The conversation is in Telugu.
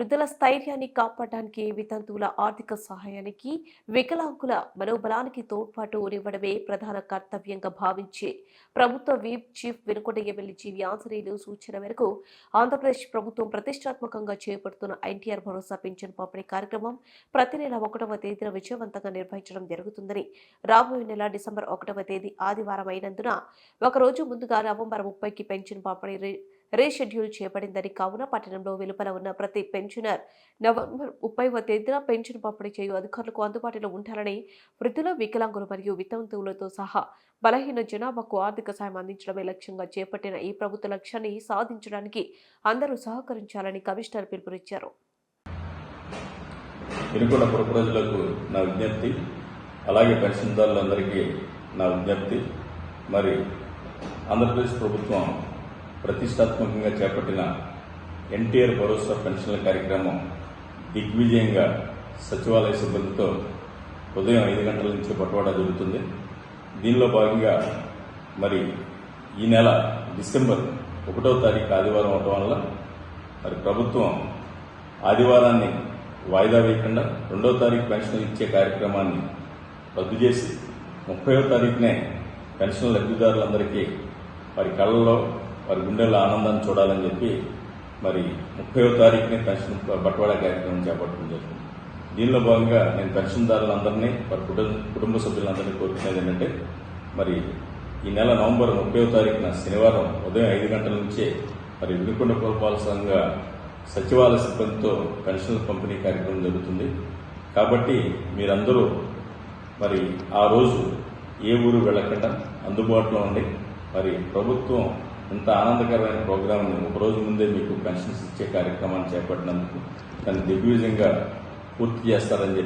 వృద్ధుల స్థైర్యాన్ని కాపాడడానికి వితంతువుల ఆర్థిక సహాయానికి వికలాంగుల మనోబలానికి తోడ్పాటు ఇవ్వడమే ప్రధాన కర్తవ్యంగా భావించే ప్రభుత్వ whip chief Vinukonda MLA G V Anjaneyulu సూచన మేరకు ఆంధ్రప్రదేశ్ ప్రభుత్వం ప్రతిష్టాత్మకంగా చేపడుతున్న ఎన్టీఆర్ భరోసా పింఛన్ పంపిణీ కార్యక్రమం ప్రతి నెల ఒకటవ తేదీన విజయవంతంగా నిర్వహించడం జరుగుతుందని రాబోయే నెల డిసెంబర్ ఒకటవ తేదీ ఆదివారం అయినందున ఒక రోజు ముందుగా నవంబర్ ముప్పైకి పెన్షన్ పంపిణీ రీషెడ్యూల్ చేయబడిందని కావున పట్టణంలో వెలుపల ఉన్న ప్రతి పెన్షనర్ నవంబర్ ముప్పైవ తేదీన పెన్షన్ పంపిణీ చేయు అధికారులకు అందుబాటులో ఉండాలని వృద్ధుల వికలాంగులు మరియు వితంతువులతో సహా బలహీన జనాభాకు ఆర్థిక సాయం అందించడమే లక్ష్యంగా చేపట్టిన ఈ ప్రభుత్వ లక్ష్యాన్ని సాధించడానికి అందరూ సహకరించాలని కమిషనర్ పిలుపునిచ్చారు. వినుకొండ ప్రజలకు నా విజ్ఞప్తి అలాగే పెన్షన్దారులందరికీ నా విజ్ఞప్తి. మరి ఆంధ్రప్రదేశ్ ప్రభుత్వం ప్రతిష్టాత్మకంగా చేపట్టిన ఎన్టీఆర్ భరోసా పెన్షన్ల కార్యక్రమం దిగ్విజయంగా సచివాలయ సిబ్బందితో ఉదయం ఐదు గంటల నుంచి పట్టుబడ జరుగుతుంది. దీనిలో భాగంగా మరి ఈ నెల డిసెంబర్ ఒకటో తారీఖు ఆదివారం అవటం వల్ల మరి ప్రభుత్వం ఆదివారాన్ని వాయిదా వేయకుండా రెండో తారీఖు పెన్షన్ ఇచ్చే కార్యక్రమాన్ని రద్దు చేసి ముప్పయో తారీఖునే పెన్షన్ లబ్ధిదారులందరికీ వారి కళ్ళలో వారి గుండెల ఆనందాన్ని చూడాలని చెప్పి మరి ముప్పయో తారీఖునే పెన్షన్ బట్వాడా కార్యక్రమం చేపట్టడం జరిగింది. దీనిలో భాగంగా నేను పెన్షన్దారులందరినీ వారి కుటుంబ కుటుంబ సభ్యులందరినీ కోరుకునేది ఏంటంటే మరి ఈ నెల నవంబర్ ముప్పైవ తారీఖున శనివారం ఉదయం ఐదు గంటల నుంచే మరి వినుకొండ పురపాలక సంఘ సచివాలయ సిబ్బందితో పెన్షన్ల పంపిణీ కార్యక్రమం జరుగుతుంది. కాబట్టి మీరందరూ మరి ఆ రోజు ఏ ఊరు వెళ్ళకుండా అందుబాటులో ఉండి మరి ప్రభుత్వం ఇంత ఆనందకరమైన ప్రోగ్రాంని ఒక రోజు ముందే మీకు పెన్షన్స్ ఇచ్చే కార్యక్రమాన్ని చేపట్టినందుకు దాన్ని దిగ్విజయంగా పూర్తి చేస్తారని చెప్పి